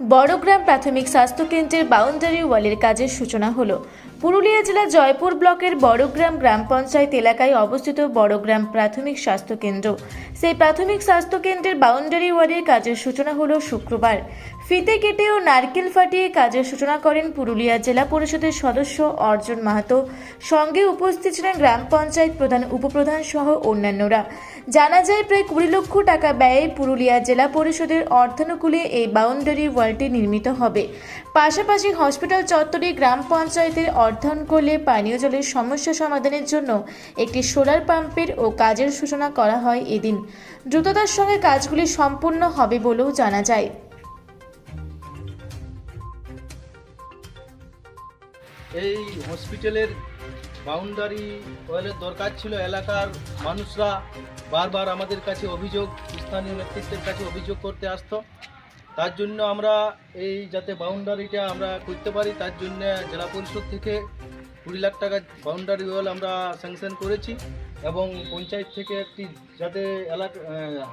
বড়গ্রাম প্রাথমিক স্বাস্থ্যকেন্দ্রের বাউন্ডারি ওয়ালের কাজের সূচনা হলো। পুরুলিয়া জেলার জয়পুর ব্লকের বড়গ্রাম গ্রাম পঞ্চায়েত এলাকায় অবস্থিত বড়গ্রাম প্রাথমিক স্বাস্থ্যকেন্দ্র। সেই প্রাথমিক স্বাস্থ্যকেন্দ্রের বাউন্ডারি ওয়ার্ডের কাজের সূচনা হলো শুক্রবার। ফিতে কেটে ও নারকেল ফাটিয়ে কাজের সূচনা করেন পুরুলিয়া জেলা পরিষদের সদস্য অর্জুন মাহাতো। সঙ্গে উপস্থিত ছিলেন গ্রাম পঞ্চায়েত প্রধান উপপ্রধান সহ অন্যান্যরা। জানা যায়, প্রায় কুড়ি লক্ষ টাকা ব্যয়ে পুরুলিয়া জেলা পরিষদের অর্থানুকূলে এই বাউন্ডারি ওয়ালটি নির্মিত হবে। পাশাপাশি হসপিটাল চত্বরে গ্রাম পঞ্চায়েতের অর্থানুকূলে পানীয় জলের সমস্যা সমাধানের জন্য একটি সোলার পাম্পের ও কাজের সূচনা করা হয় এদিন। দ্রুততার সঙ্গে কাজগুলি সম্পূর্ণ হবে বলেও জানা যায়। এই হসপিটালের বাউন্ডারি ওয়ালের দরকার ছিল, এলাকার মানুষরা বারবার আমাদের কাছে অভিযোগ, স্থানীয় নেতৃত্বের কাছে অভিযোগ করতে আসতো। তার জন্য আমরা এই যাতে বাউন্ডারিটা আমরা করতে পারি তার জন্য জেলা পরিষদ থেকে কুড়ি লাখ টাকা বাউন্ডারি ওয়াল আমরা স্যাংশন করেছি এবং পঞ্চায়েত থেকে একটি যাতে এলাকা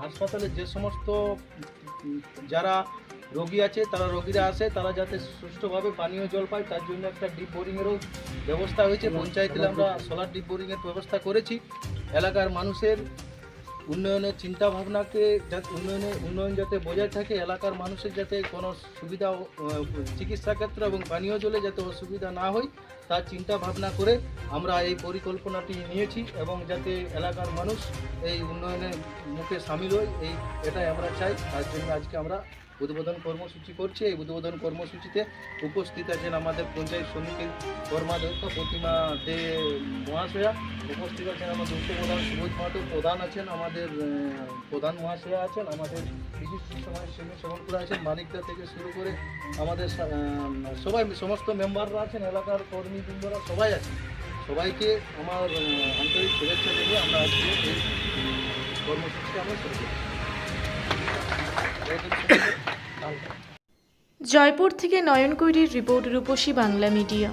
হাসপাতালে যে সমস্ত যারা রোগী আছে তারা রোগীরা আসে তারা যাতে সুষ্ঠুভাবে পানীয় জল পায় তার জন্য একটা ডিপ বোরিংয়েরও ব্যবস্থা হয়েছে। পঞ্চায়েতে আমরা সোলার ডিপ বোরিংয়ের ব্যবস্থা করেছি। এলাকার মানুষের উন্নয়নের চিন্তা ভাবনাকে যাতে উন্নয়নে, উন্নয়ন যাতে বজায় থাকে, এলাকার মানুষের যাতে কোনো সুবিধা চিকিৎসা ক্ষেত্র এবং পানীয় জলে যাতে অসুবিধা না হয়, তার চিন্তা ভাবনা করে আমরা এই পরিকল্পনাটি নিয়েছি এবং যাতে এলাকার মানুষ এই উন্নয়নের মুখে সামিল হয়, এই, এটাই আমরা চাই। তার জন্য আজকে আমরা উদ্বোধন কর্মসূচি করছি। এই উদ্বোধন কর্মসূচিতে উপস্থিত আছেন আমাদের পঞ্চায়েত সমিতির কর্মাধ্যক্ষ প্রতিমা দে মহাশয়া উপস্থিত আছেন আমাদের উপপ্রধান সুবোধ মাহাতো। প্রধান আছেন আমাদের প্রধান মহাশয়া আছেন, আমাদের বিশিষ্ট আছেন, মানিকদা থেকে শুরু করে আমাদের সবাই, সমস্ত মেম্বাররা আছেন, এলাকার কর্মীবৃন্দরা সবাই আছেন। সবাইকে আমার আন্তরিক শুভেচ্ছা দেবে আমরা আজকে এই কর্মসূচিটা আমরা শুরু করছি। জয়পুর থেকে নয়ন কৈরির রিপোর্ট রূপসী বাংলা মিডিয়া।